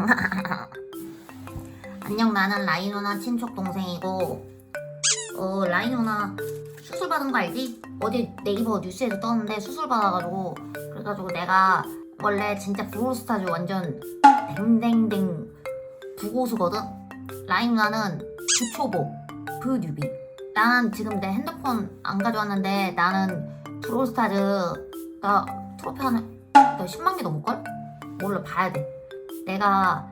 안녕 나는 라이 누나 친척 동생이고 어 라이 누나 수술 받은 거 알지? 어제 네이버 뉴스에서 떴는데 수술 받아가지고 그래가지고 내가 원래 진짜 브로스타즈 완전 댕댕댕 부고수거든? 라이 누나는 부초보 부뉴비 나는 지금 내 핸드폰 안 가져왔는데 나는 브로스타즈 나 트로피 하나 나 10만 개 넘을걸? 몰라 봐야 돼 내가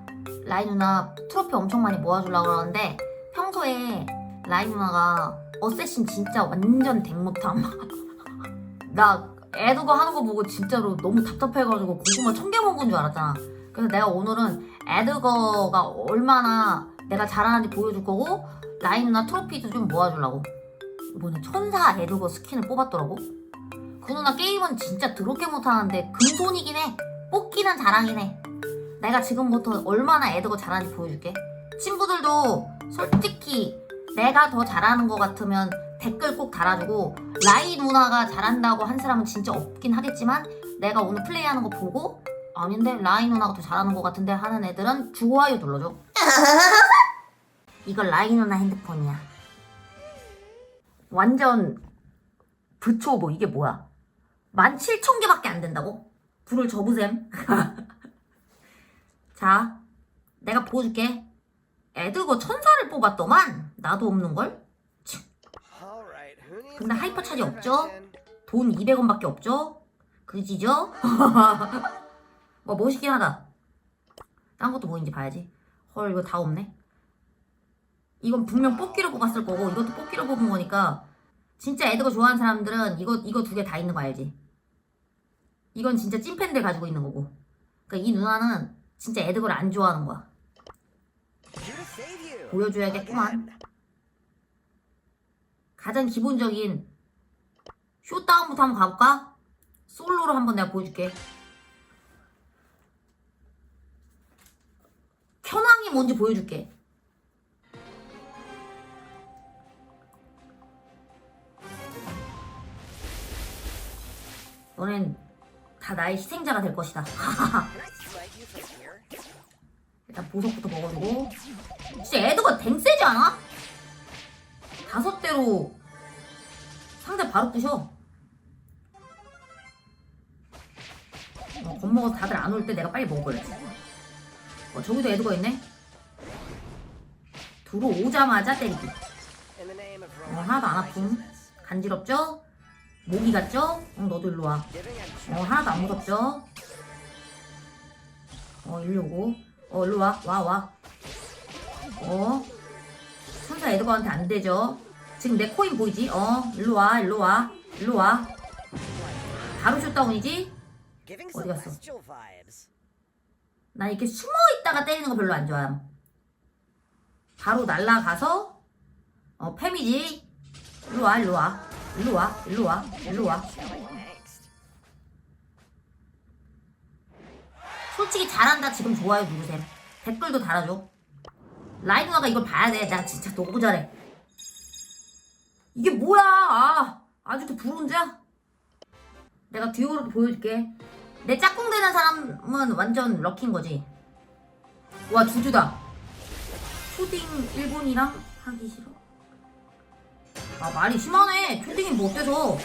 라이 누나 트로피 엄청 많이 모아주려고 그러는데 평소에 라이 누나가 어쌔신 진짜 완전 댕못함 나 애두고 하는 거 보고 진짜로 너무 답답해가지고 고구마 천 개 먹은 줄 알았잖아. 그래서 내가 오늘은 애드거가 얼마나 내가 잘하는지 보여줄 거고 라이 누나 트로피도 좀 모아주려고. 이번에 천사 애드거 스킨을 뽑았더라고. 그 누나 게임은 진짜 더럽게 못하는데 금손이긴 해. 뽑기는 해 내가 지금부터 얼마나 애드거 잘하는지 보여줄게. 친구들도 솔직히 내가 더 잘하는 것 같으면 댓글 꼭 달아주고 라이 누나가 잘한다고 한 사람은 진짜 없긴 하겠지만 내가 오늘 플레이하는 거 보고 아닌데 라이 누나가 더 잘하는 것 같은데 하는 애들은 좋아요 눌러줘. 이거 라이 누나 핸드폰이야. 완전 부초보 이게 뭐야? 17,000개밖에 안 된다고? 불을 접으셈. 자, 내가 보여줄게. 애드거 천사를 뽑았더만 나도 없는걸? 근데 하이퍼 차지 없죠? 돈 200원밖에 없죠? 그지죠? 뭐 멋있긴 하다. 딴 것도 뭐인지 봐야지. 헐 이거 다 없네. 이건 분명 뽑기로 뽑았을 거고 이것도 뽑기로 뽑은 거니까 진짜 애드거 좋아하는 사람들은 이거 이거 두 개 다 있는 거 알지? 이건 진짜 찐팬들 가지고 있는 거고. 그러니까 이 누나는 진짜 애드거를 안 좋아하는 거야. 보여줘야겠구만. 가장 기본적인 쇼다운부터 한번 가볼까? 솔로로 한번 내가 보여줄게. 현황이 뭔지 보여줄게. 너넨 다 나의 희생자가 될 것이다. 일단 보석부터 먹어주고. 진짜 애드가 댕세지 않아? 다섯 대로 상대 바로 부셔. 어, 겁먹어서 다들 안 올 때 내가 빨리 먹어버렸지. 어, 저기도 애드가 있네? 들어오자마자 때리기. 어, 하나도 안 아픔. 간지럽죠? 모기 같죠? 어, 너도 일로 와. 어, 하나도 안 무섭죠? 어, 일로 오고. 어, 일로 와. 와, 와. 어. 천사 에드거한테 안 되죠? 지금 내 코인 보이지? 어, 일로 와, 일로 와. 일로 와. 바로 슛다운이지? 어디 갔어? 나 이렇게 숨어 있다가 때리는 거 별로 안 좋아함. 바로 날라가서 어 팸이지. 일로 와, 일로 와, 일로 와, 일로 와, 일로 와. 솔직히 잘한다 지금 좋아요 누르셈. 댓글도 달아줘. 라이 누나가 이걸 봐야 돼. 나 진짜 너무 잘해. 이게 뭐야? 아, 아직도 불운자? 내가 듀오로 보여줄게. 내 짝꿍 되는 사람은 완전 럭키인 거지. 와, 주주다. 초딩 일본이랑 하기 싫어. 아, 말이 심하네. 초딩이 뭐 어때서.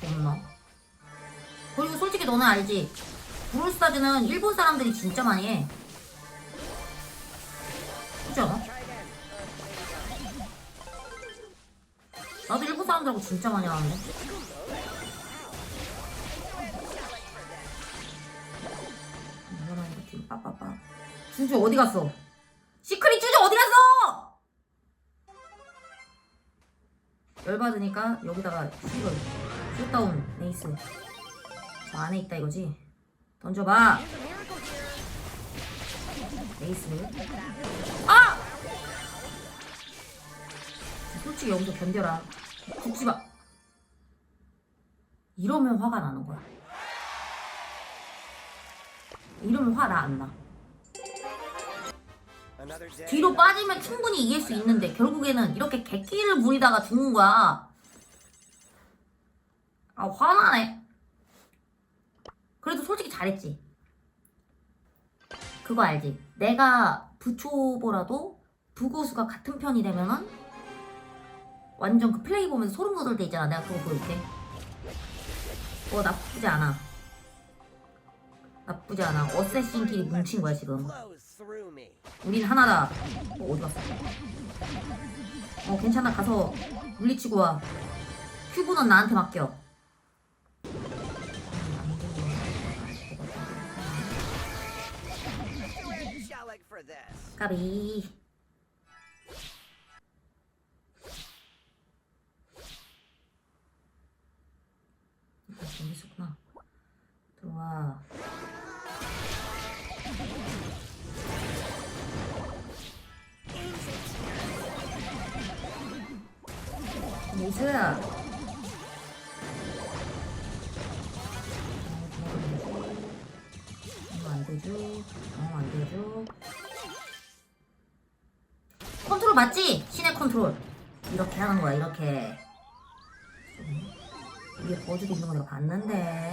겁나. 그리고 솔직히 너는 알지? 브롤스타즈는 일본 사람들이 진짜 많이 해. 않아? 나도 일본 사람들하고 진짜 많이 하는데. 빠빠빠. 주주 어디 갔어? 시크릿 주주 어디 갔어? 열받으니까 여기다가 이걸 슛다운 네이스 저 안에 있다 이거지? 던져봐 네이스 아! 솔직히 여기서 견뎌라 죽지 마 이러면 화가 나는 거야 이러면 화 나 안 나. 뒤로 빠지면 충분히 이길 수 있는데 결국에는 이렇게 객기를 부리다가 죽는 거야. 아 화나네. 잘했지. 그거 알지? 내가 부초보라도 부고수가 같은 편이 되면은 완전 그 플레이 보면서 소름 돋을 때 있잖아. 내가 그거 보여줄게. 어 나쁘지 않아. 나쁘지 않아. 어쌔신끼리 뭉친 거야 지금. 우린 하나다. 어, 어디 갔어? 어 괜찮아 가서 물리치고 와. 큐브는 나한테 맡겨. 까비. 아, 여기 있었구나. 들어와. 모스야. 이거 안 되죠? 어, 안 되죠? 맞지? 신의 컨트롤. 이렇게 하는 거야, 이렇게. 위에 버즈도 있는 거 내가 봤는데.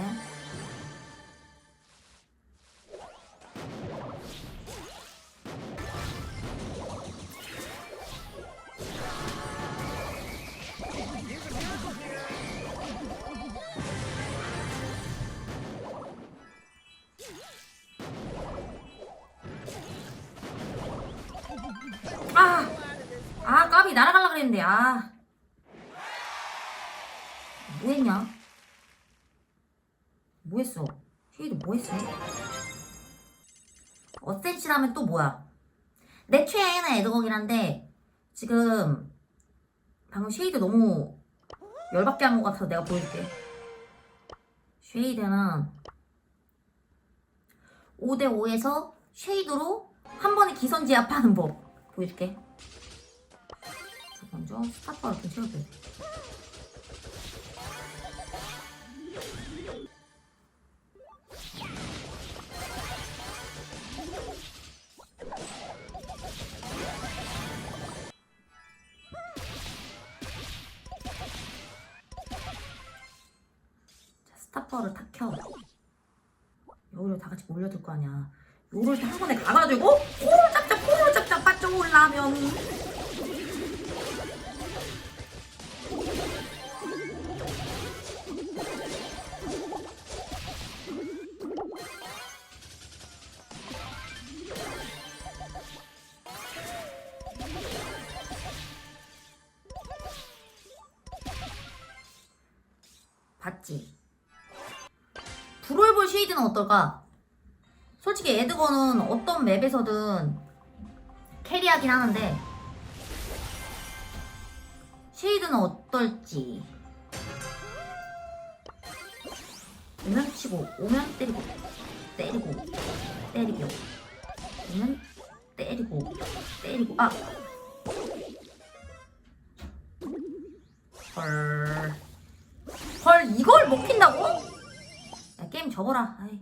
아. 뭐 했냐? 뭐 했어? 쉐이드 뭐 했어? 어센치라면 또 뭐야? 내 최애는 에드걱이긴 한데, 지금, 방금 쉐이드 너무 열받게 한 것 같아서 내가 보여줄게. 쉐이드는 5대5에서 쉐이드로 한 번에 기선제압하는 법 보여줄게. 자, 먼저 좀 채워줘야 돼. 자, 스탑바를 탁 켜. 여기로 다 같이 몰려들 거 아니야. 때한 번에 가가지고 코를 짭짭 코를 짭짭 빠져 올라면 봤지? 브롤볼 쉐이드는 어떨까? 솔직히 에드거는 어떤 맵에서든 캐리하긴 하는데 쉐이드는 어떨지 오면 치고 오면 때리고 때리고 때리고 오면 때리고 때리고 아 헐. 헐 이걸 먹힌다고? 야 게임 접어라 아이.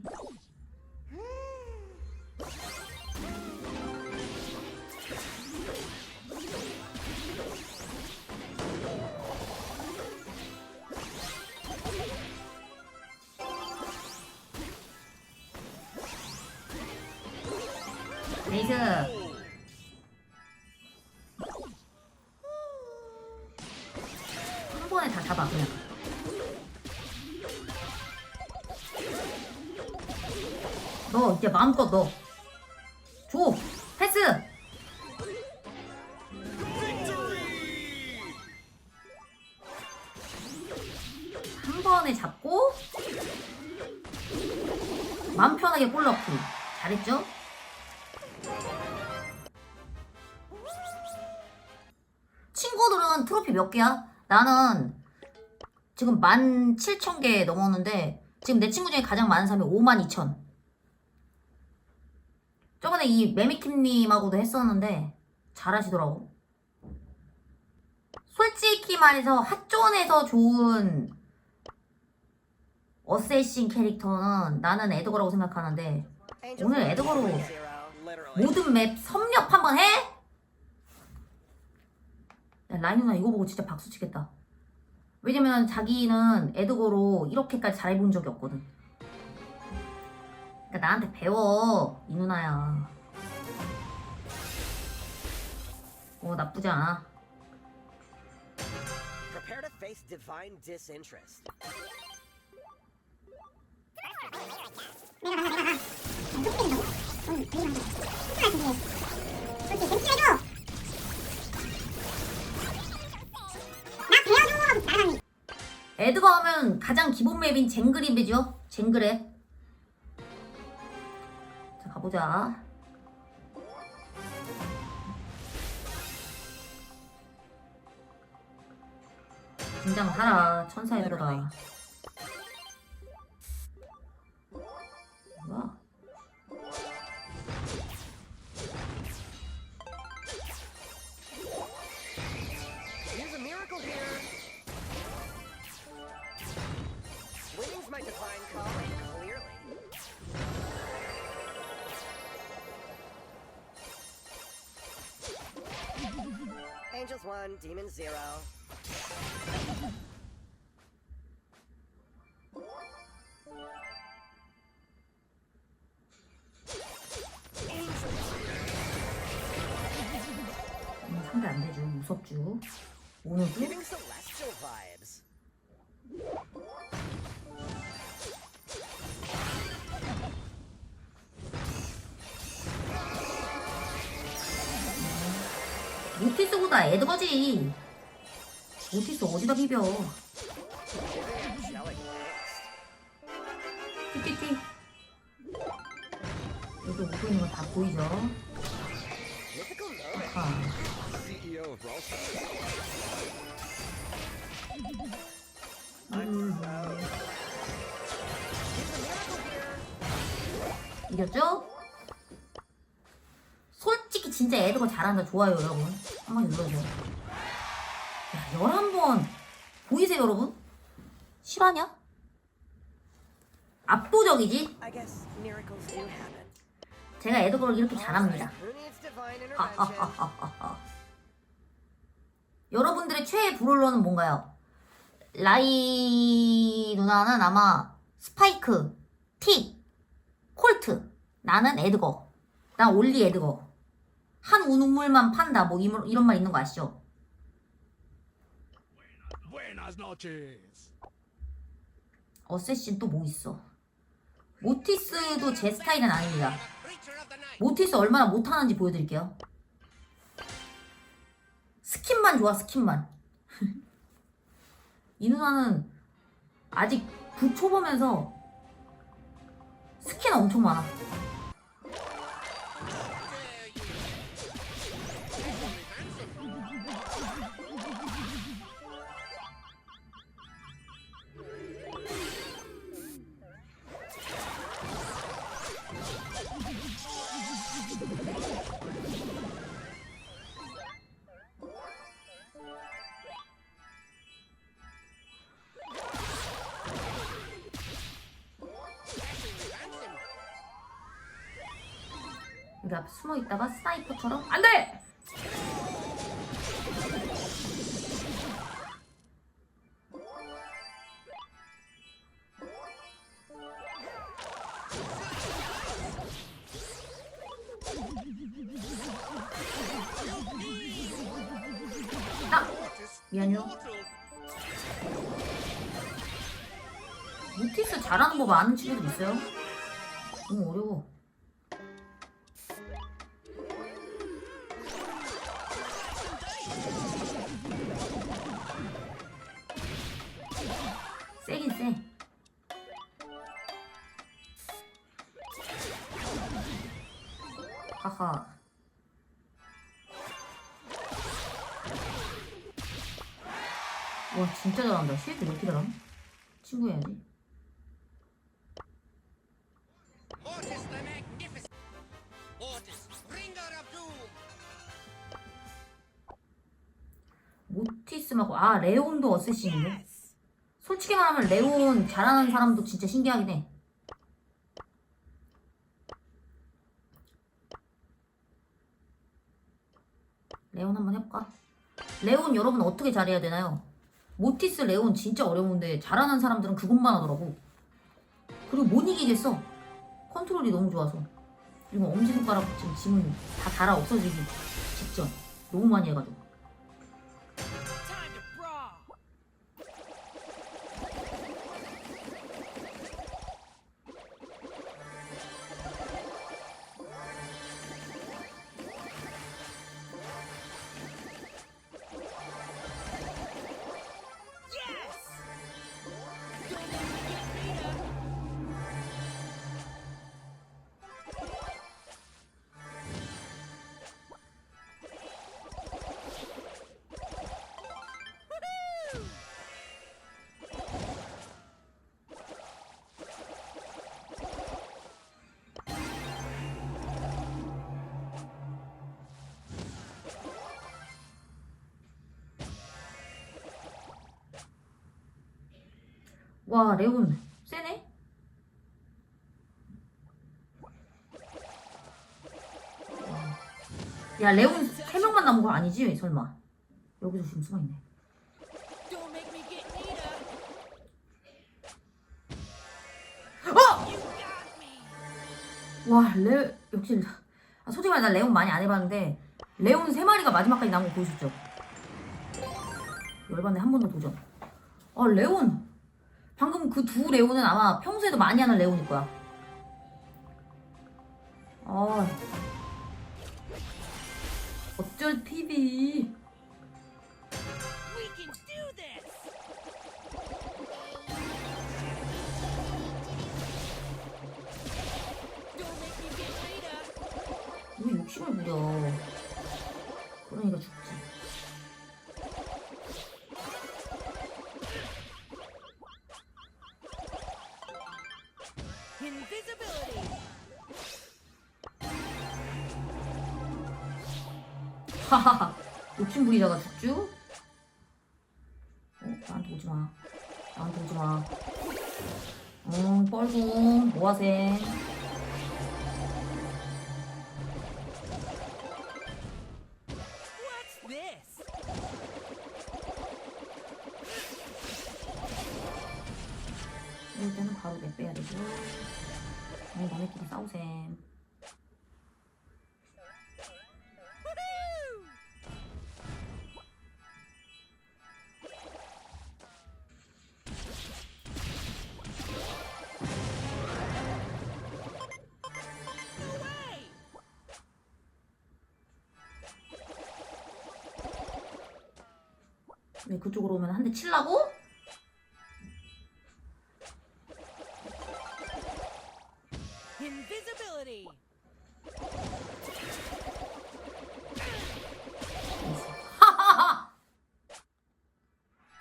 너 이제 마음껏 넣어. 줘. 패스. 한 번에 잡고 마음 편하게 골 넣기. 잘했죠? 친구들은 트로피 몇 개야? 나는 지금 17,000개 넘었는데 지금 내 친구 중에 가장 많은 사람이 52,000 저번에 이 매미킴님하고도 했었는데 잘하시더라고 솔직히 말해서 핫존에서 좋은 어쌔신 캐릭터는 나는 에드거라고 생각하는데 오늘 에드거로. 모든 맵 섭렵 한번 해? 야, 라인 누나 이거 보고 진짜 박수 치겠다. 왜냐면 자기는 에드거로 이렇게까지 잘해본 적이 없거든. 그러니까 나한테 배워 이 누나야. 어 나쁘지 않아. Prepare to face divine disinterest. 에드거 하면 가장 기본 맵인 쟁그립이죠. 쟁그랩. 자 가보자. 긴장 하라 천사 에드거다. 뭐야? Use a miracle Angels one, demons zero. 음, 상대 안 되죠. 무섭죠. 오늘도 모티스보다 에드거지. 모티스 어디다 비벼? 띠띠띠. 여기 오고 있는 거 다 보이죠? 아, here. 이겼죠? 솔직히 진짜 에드거 잘한다. 좋아요, 여러분. 한번 눌러줘. 야, 11번. 보이세요, 여러분? 실화냐? 압도적이지? 제가 에드거를 이렇게 잘합니다. 아, intervention? 하하하하하. 여러분들의 최애 브롤러는 뭔가요? 라이 누나는 아마 스파이크, 틱, 콜트. 나는 에드거. 난 올리 에드거. 한 우물만 판다. 뭐 이런, 이런 말 있는 거 아시죠? 어쌔신 또 뭐 있어? 모티스도 제 스타일은 아닙니다. 모티스 얼마나 못하는지 보여드릴게요. 스킨만 좋아, 스킨만. 이 누나는 아직 부초보면서 스킨 엄청 많아. 여기 앞에 숨어 있다가 스나이퍼처럼 안 돼! 아! 미안해요. 모티스 잘하는 법 아는 친구들 있어요? 너무 어려워. 친구 해야지. Mortis the Magnificent! Mortis, bringer of doom! 모티스 말고 아 레온도 어쌔신인데. 솔직히 말하면 레온 잘하는 사람도 진짜 신기하긴 해. 레온 한번 해볼까? 레온 여러분 어떻게 잘해야 되나요? 모티스 레온 진짜 어려운데 잘하는 사람들은 그것만 하더라고. 그리고 못 이기겠어. 컨트롤이 너무 좋아서 이거 엄지손가락 지금 짐은 다 달아 없어지기 직전 너무 많이 해가지고 와 레온 세네? 야 레온 세 명만 남은 거 아니지 설마 여기서 지금 숨어있네. 어! 와, 레 역시 아, 솔직히 말해 나 레온 많이 안 해봤는데 레온 세 마리가 마지막까지 남은 거 보여줬죠. 열반에 한 번 더 도전. 아 레온 방금 그 두 레온은 아마 평소에도 많이 하는 레온일 거야. 아 어쩔 TV. 왜 욕심을 부려? 그러니까 죽 하하하 욕심 부리다가 죽죠? 어? 나한테 오지 마. 나한테 오지 마. 응, 뻘궁, 모아생. 왜 그쪽으로 오면 한 대 칠라고?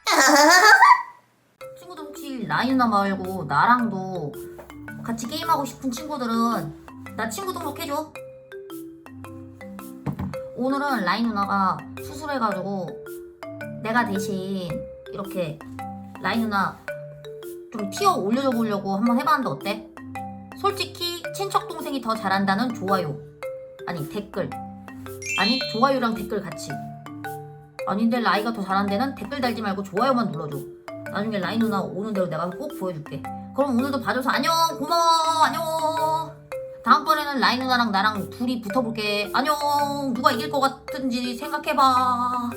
친구들 혹시 라이누나 말고 나랑도 같이 게임하고 싶은 친구들은 나 친구 등록해줘. 오늘은 라이 누나가 수술해가지고 내가 대신 이렇게 라이 누나 좀 티어 올려줘 보려고 한번 해봤는데 어때? 솔직히 친척 동생이 더 잘한다는 좋아요. 아니 댓글. 아니 좋아요랑 댓글 같이. 아닌데 라이가 더 잘한다는 댓글 달지 말고 좋아요만 눌러줘. 나중에 라이 누나 오는 대로 내가 꼭 보여줄게. 그럼 오늘도 봐줘서 안녕 고마워 안녕. 다음번에는 라이 누나랑 나랑 둘이 붙어볼게. 안녕 누가 이길 것 같은지 생각해봐.